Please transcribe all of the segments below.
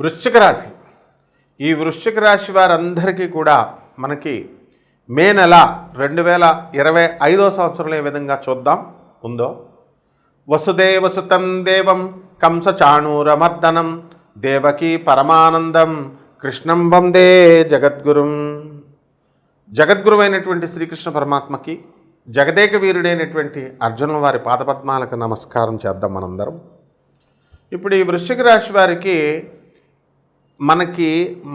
వృశ్చిక రాశి. ఈ వృశ్చిక రాశి వారందరికీ కూడా మనకి మే నెల రెండు వేల ఇరవై ఐదో సంవత్సరంలో ఏ విధంగా చూద్దాం? ఉందో? వసుదేవసుతం దేవం కంస చాణూరమర్దనం దేవకీ పరమానందం కృష్ణం వందే జగద్గురుం. జగద్గురువైనటువంటి శ్రీకృష్ణ పరమాత్మకి జగదేక వీరుడైనటువంటి అర్జునుల వారి పాదపద్మాలకు నమస్కారం చేద్దాం మనందరం. ఇప్పుడు ఈ వృశ్చిక రాశి వారికి మనకి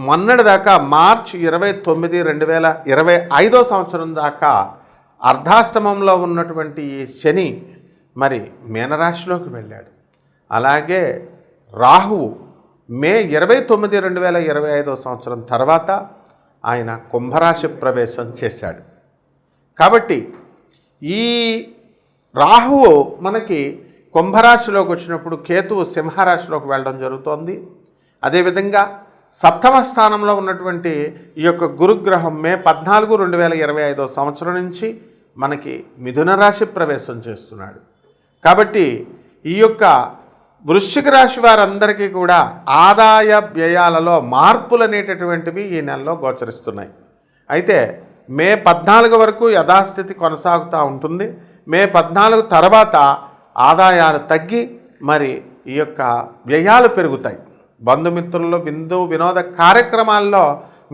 మొన్నటి దాకా మార్చ్ ఇరవై తొమ్మిది రెండు వేల ఇరవై ఐదో సంవత్సరం దాకా అర్ధాష్టమంలో ఉన్నటువంటి ఈ శని మరి మీనరాశిలోకి వెళ్ళాడు. అలాగే రాహువు మే ఇరవై తొమ్మిది రెండు వేల ఇరవై ఐదో సంవత్సరం తర్వాత ఆయన కుంభరాశి ప్రవేశం చేశాడు. కాబట్టి ఈ రాహువు మనకి కుంభరాశిలోకి వచ్చినప్పుడు కేతువు సింహరాశిలోకి వెళ్ళడం జరుగుతోంది. అదేవిధంగా సప్తమ స్థానంలో ఉన్నటువంటి ఈ యొక్క గురుగ్రహం మే పద్నాలుగు రెండు వేల ఇరవై ఐదో సంవత్సరం నుంచి మనకి మిథున రాశి ప్రవేశం చేస్తున్నాడు. కాబట్టి ఈ యొక్క వృశ్చిక రాశి వారందరికీ కూడా ఆదాయ వ్యయాలలో మార్పులు అనేటటువంటివి ఈ నెలలో గోచరిస్తున్నాయి. అయితే మే పద్నాలుగు వరకు యథాస్థితి కొనసాగుతూ ఉంటుంది. మే పద్నాలుగు తర్వాత ఆదాయాలు తగ్గి మరి ఈ యొక్క వ్యయాలు పెరుగుతాయి. బంధుమిత్రుల్లో విందు వినోద కార్యక్రమాల్లో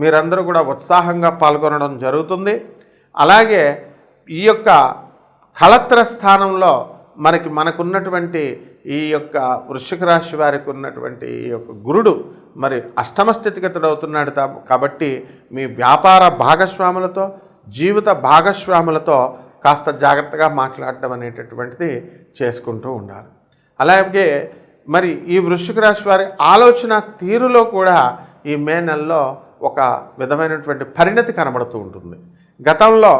మీరందరూ కూడా ఉత్సాహంగా పాల్గొనడం జరుగుతుంది. అలాగే ఈ యొక్క కళత్ర స్థానంలో మనకి మనకున్నటువంటి ఈ యొక్క వృశ్చిక రాశి వారికి ఉన్నటువంటి ఈ యొక్క గురుడు మరి అష్టమ స్థితిగతుడు అవుతున్నాడు కాబట్టి మీ వ్యాపార భాగస్వాములతో జీవిత భాగస్వాములతో కాస్త జాగ్రత్తగా మాట్లాడటం అనేటటువంటిది చేసుకుంటూ ఉండాలి. అలాగే మరి ఈ వృశ్చిక రాశి వారి ఆలోచన తీరులో కూడా ఈ మే నెలలో ఒక విధమైనటువంటి పరిణతి కనబడుతూ ఉంటుంది. గతంలో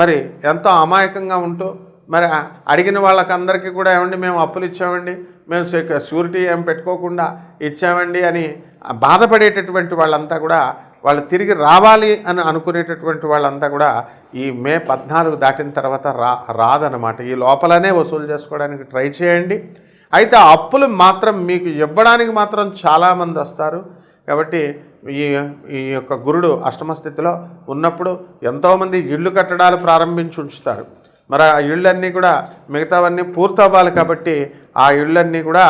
మరి ఎంతో అమాయకంగా ఉంటూ మరి అడిగిన వాళ్ళకందరికీ కూడా ఏమండి మేము అప్పులు ఇచ్చామండి మేము షూరిటీ ఏం పెట్టుకోకుండా ఇచ్చామండి అని బాధపడేటటువంటి వాళ్ళంతా కూడా వాళ్ళు తిరిగి రావాలి అని అనుకునేటటువంటి వాళ్ళంతా కూడా ఈ మే పద్నాలుగు దాటిన తర్వాత రా రాదనమాట ఈ లోపలనే వసూలు చేసుకోవడానికి ట్రై చేయండి. అయితే అప్పులు మాత్రం మీకు ఇవ్వడానికి మాత్రం చాలామంది వస్తారు. కాబట్టి ఈ ఈ యొక్క గురుడు అష్టమ స్థితిలో ఉన్నప్పుడు ఎంతోమంది ఇళ్ళు కట్టడాలు ప్రారంభించి ఉంచుతారు. మరి ఆ ఇళ్ళన్నీ కూడా మిగతావన్నీ పూర్తవ్వాలి కాబట్టి ఆ ఇళ్ళన్నీ కూడా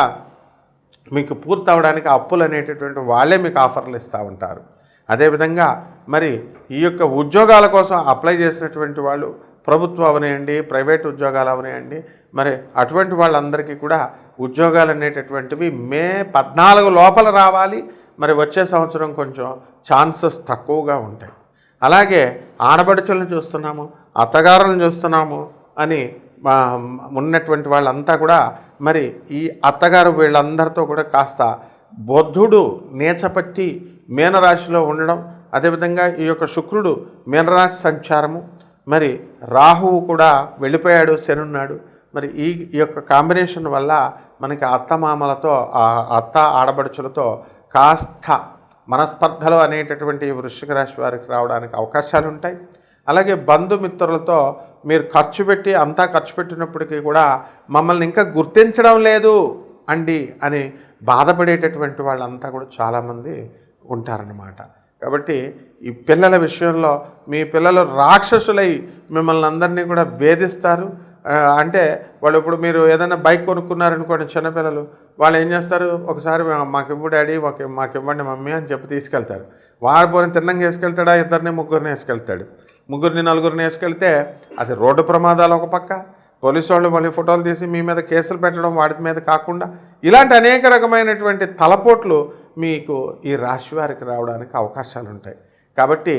మీకు పూర్తవడానికి అప్పులు అనేటటువంటి వాళ్ళే మీకు ఆఫర్లు ఇస్తూ ఉంటారు. అదేవిధంగా మరి ఈ యొక్క ఉద్యోగాల కోసం అప్లై చేసినటువంటి వాళ్ళు ప్రభుత్వం అవనియండి ప్రైవేట్ ఉద్యోగాలు అవనియండి మరి అటువంటి వాళ్ళందరికీ కూడా ఉద్యోగాలు అనేటటువంటివి మే పద్నాలుగు లోపల రావాలి. మరి వచ్చే సంవత్సరం కొంచెం ఛాన్సెస్ తక్కువగా ఉంటాయి. అలాగే ఆడబడుచులను చూస్తున్నాము అత్తగారులను చూస్తున్నాము అని ఉన్నటువంటి వాళ్ళంతా కూడా మరి ఈ అత్తగారు వీళ్ళందరితో కూడా కాస్త బుద్ధుడు నేచపట్టి మీనరాశిలో ఉండడం అదేవిధంగా ఈ యొక్క శుక్రుడు మీనరాశి సంచారము. మరి రాహువు కూడా వెళ్ళిపోయాడు శనున్నాడు మరి ఈ ఈ యొక్క కాంబినేషన్ వల్ల మనకి అత్తమామలతో ఆ అత్త ఆడబడుచులతో కాస్త మనస్పర్ధలు అనేటటువంటి ఈ వృశ్చిక రాశి వారికి రావడానికి అవకాశాలు ఉంటాయి అలాగే బంధుమిత్రులతో మీరు ఖర్చు పెట్టి అంతా ఖర్చు పెట్టినప్పటికీ కూడా మమ్మల్ని ఇంకా గుర్తించడం లేదు అండి అని బాధపడేటటువంటి వాళ్ళంతా కూడా చాలామంది ఉంటారన్నమాట. కాబట్టి ఈ పిల్లల విషయంలో మీ పిల్లలు రాక్షసులై మిమ్మల్ని అందరినీ కూడా వేధిస్తారు. అంటే వాళ్ళు ఇప్పుడు మీరు ఏదైనా బైక్ కొనుక్కున్నారనుకోండి చిన్నపిల్లలు వాళ్ళు ఏం చేస్తారు? ఒకసారి మాకు ఇవ్వు డాడీ మాకు మాకు ఇవ్వండి మమ్మీ అని చెప్పి తీసుకెళ్తారు. వాడు పోని తిన్నంగా వేసుకెళ్తాడా? ఇద్దరిని ముగ్గురిని వేసుకెళ్తాడు. ముగ్గురిని నలుగురిని వేసుకెళ్తే అది రోడ్డు ప్రమాదాలు ఒక పక్క పోలీసు వాళ్ళు మళ్ళీ ఫోటోలు తీసి మీ మీద కేసులు పెట్టడం వాటి మీద కాకుండా ఇలాంటి అనేక రకమైనటువంటి తలపోట్లు మీకు ఈ రాశి వారికి రావడానికి అవకాశాలు ఉంటాయి కాబట్టి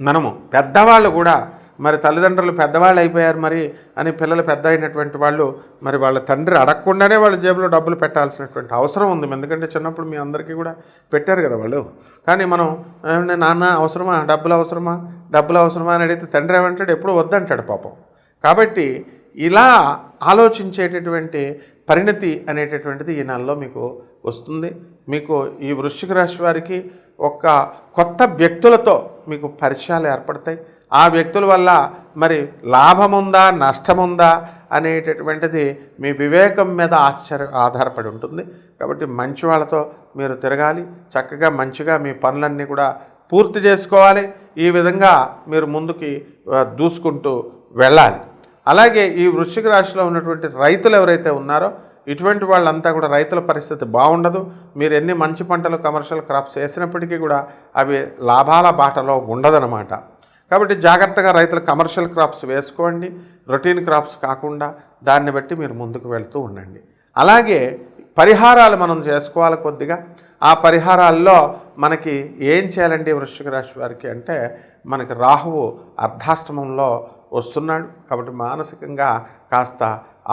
మనము పెద్దవాళ్ళు కూడా మరి తల్లిదండ్రులు పెద్దవాళ్ళు అయిపోయారు మరి అని పిల్లలు పెద్ద అయినటువంటి వాళ్ళు మరి వాళ్ళ తండ్రి అడగకుండానే వాళ్ళ జేబులో డబ్బులు పెట్టాల్సినటువంటి అవసరం ఉంది. ఎందుకంటే చిన్నప్పుడు మీ అందరికీ కూడా పెట్టారు కదా వాళ్ళు. కానీ మనం నాన్న అవసరమా? డబ్బులు అవసరమా? డబ్బులు అవసరమా? అని అడిగితే తండ్రి ఏమంటాడు ఎప్పుడు వద్దంటాడు పాపం. కాబట్టి ఇలా ఆలోచించేటటువంటి పరిణతి అనేటటువంటిది ఈ నెలలో మీకు వస్తుంది. మీకు ఈ వృశ్చిక రాశి వారికి ఒక కొత్త వ్యక్తులతో మీకు పరిచయాలు ఏర్పడతాయి. ఆ వ్యక్తుల వల్ల మరి లాభముందా నష్టముందా అనేటటువంటిది మీ వివేకం మీద ఆశ్చర్య ఆధారపడి ఉంటుంది. కాబట్టి మంచి వాళ్ళతో మీరు తిరగాలి. చక్కగా మంచిగా మీ పనులన్నీ కూడా పూర్తి చేసుకోవాలి. ఈ విధంగా మీరు ముందుకి దూసుకుంటూ వెళ్ళాలి. అలాగే ఈ వృశ్చిక రాశిలో ఉన్నటువంటి రైతులు ఎవరైతే ఉన్నారో ఇటువంటి వాళ్ళంతా కూడా రైతుల పరిస్థితి బాగుండదు. మీరు ఎన్ని మంచి పంటలు కమర్షియల్ క్రాప్స్ వేసినప్పటికీ కూడా అవి లాభాల బాటలో ఉండదనమాట కాబట్టి జాగ్రత్తగా రైతులు కమర్షియల్ క్రాప్స్ వేసుకోండి రొటీన్ క్రాప్స్ కాకుండా దాన్ని బట్టి మీరు ముందుకు వెళ్తూ ఉండండి. అలాగే పరిహారాలు మనం చేసుకోవాలి కొద్దిగా. ఆ పరిహారాల్లో మనకి ఏం చేయాలండి వృశ్చిక రాశి వారికి అంటే మనకి రాహువు అర్ధాష్టమంలో వస్తున్నాడు కాబట్టి మానసికంగా కాస్త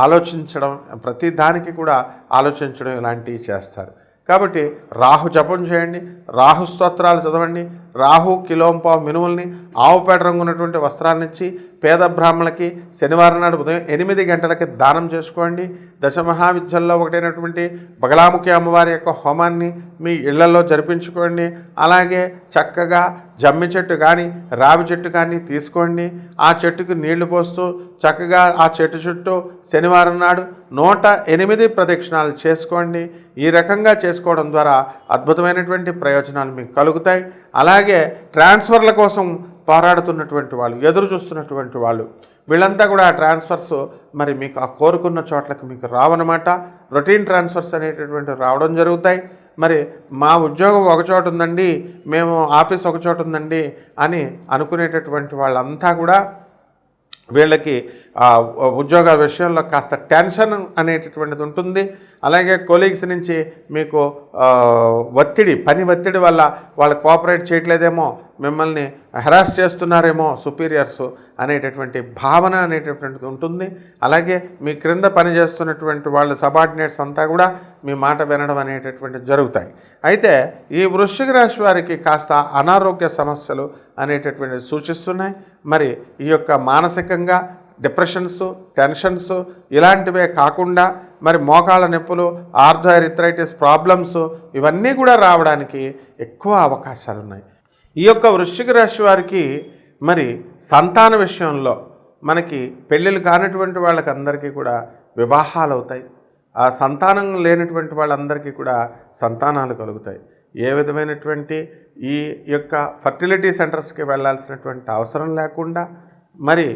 ఆలోచించడం ప్రతి దానికి కూడా ఆలోచించడం ఇలాంటివి చేస్తారు. కాబట్టి రాహు జపం చేయండి రాహు స్తోత్రాలు చదవండి రాహు కిలోంపావు మినుముల్ని ఆవుపేట రంగు ఉన్నటువంటి వస్త్రాలనిచ్చి పేద బ్రాహ్మణులకి శనివారం నాడు ఉదయం ఎనిమిది గంటలకి దానం చేసుకోండి. దశమహావిద్యల్లో ఒకటైనటువంటి బగలాముఖి అమ్మవారి యొక్క హోమాన్ని మీ ఇళ్ళలో జరిపించుకోండి. అలాగే చక్కగా జమ్మి చెట్టు కానీ రావి చెట్టు కానీ తీసుకోండి. ఆ చెట్టుకు నీళ్ళు పోస్తూ చక్కగా ఆ చెట్టు చుట్టూ శనివారం నాడు నూట ఎనిమిది ప్రదక్షిణాలు చేసుకోండి. ఈ రకంగా చేసుకోవడం ద్వారా అద్భుతమైనటువంటి ప్రయోజనాలు మీకు కలుగుతాయి. అలాగే ట్రాన్స్ఫర్ల కోసం పోరాడుతున్నటువంటి వాళ్ళు ఎదురు చూస్తున్నటువంటి వాళ్ళు వీళ్ళంతా కూడా ఆ ట్రాన్స్ఫర్స్ మరి మీకు ఆ కోరుకున్న చోట్లకి మీకు రావన్నమాట. రొటీన్ ట్రాన్స్ఫర్స్ అనేటటువంటి రావడం జరుగుతాయి. మరి మా ఉద్యోగం ఒకచోట ఉందండి మేము ఆఫీస్ ఒకచోట ఉందండి అని అనుకునేటటువంటి వాళ్ళంతా కూడా వీళ్ళకి ఉద్యోగ విషయంలో కాస్త టెన్షన్ అనేటటువంటిది ఉంటుంది. అలాగే కొలీగ్స్ నుంచి మీకు ఒత్తిడి పని ఒత్తిడి వల్ల వాళ్ళు కోఆపరేట్ చేయట్లేదేమో మిమ్మల్ని హెరాస్ చేస్తున్నారేమో సుపీరియర్స్ అనేటటువంటి భావన అనేటటువంటిది ఉంటుంది. అలాగే మీ క్రింద పనిచేస్తున్నటువంటి వాళ్ళ సబార్డినేట్స్ అంతా కూడా మీ మాట వినడం అనేటటువంటి జరుగుతాయి. అయితే ఈ వృశ్చిక రాశి వారికి కాస్త అనారోగ్య సమస్యలు అనేటటువంటివి సూచిస్తున్నాయి. మరి ఈ యొక్క మానసికంగా డిప్రెషన్స్ టెన్షన్స్ ఇలాంటివే కాకుండా మరి మోకాళ్ళ నొప్పులు ఆర్థోరిథరైటిస్ ప్రాబ్లమ్స్ ఇవన్నీ కూడా రావడానికి ఎక్కువ అవకాశాలు ఉన్నాయి ఈ యొక్క వృశ్చిక రాశి వారికి మరి సంతాన విషయంలో మనకి పెళ్ళిళ్ళు కానటువంటి వాళ్ళకి అందరికీ కూడా వివాహాలు అవుతాయి ఆ సంతానం లేనటువంటి వాళ్ళందరికీ కూడా సంతానాలు కలుగుతాయి. ఏ విధమైనటువంటి ఈ యొక్క ఫర్టిలిటీ సెంటర్స్కి వెళ్ళాల్సినటువంటి అవసరం లేకుండా మరి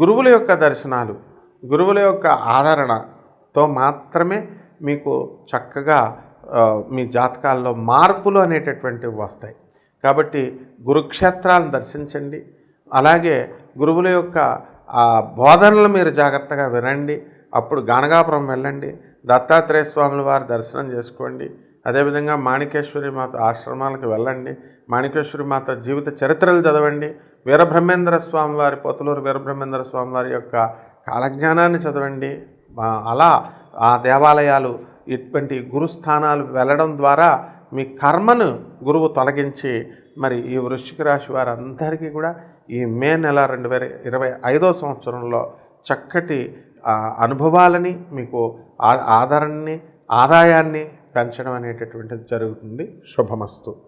గురువుల యొక్క దర్శనాలు గురువుల యొక్క ఆదరణతో మాత్రమే మీకు చక్కగా మీ జాతకాల్లో మార్పులు అనేటటువంటివి వస్తాయి. కాబట్టి గురుక్షేత్రాలను దర్శించండి. అలాగే గురువుల యొక్క ఆ బోధనలు మీరు జాగ్రత్తగా వినండి. అప్పుడు గానగాపురం వెళ్ళండి. దత్తాత్రేయ స్వాముల వారి దర్శనం చేసుకోండి. అదేవిధంగా మాణికేశ్వరి మాత ఆశ్రమాలకు వెళ్ళండి. మాణికేశ్వరి మాత జీవిత చరిత్రలు చదవండి. వీరబ్రహ్మేంద్ర స్వామి వారి పోతులూరు వీరబ్రహ్మేంద్ర స్వామి వారి యొక్క కాలజ్ఞానాన్ని చదవండి. అలా ఆ దేవాలయాలు ఇటువంటి గురుస్థానాలు వెళ్ళడం ద్వారా మీ కర్మను గురువు తొలగించి మరి ఈ వృశ్చిక రాశి వారందరికీ కూడా ఈ మే నెల రెండు వేల ఇరవై ఐదో సంవత్సరంలో చక్కటి అనుభవాలని మీకు ఆ- ఆదరణని ఆదాయాన్ని పెంచడం అనేటటువంటిది జరుగుతుంది. శుభమస్తు.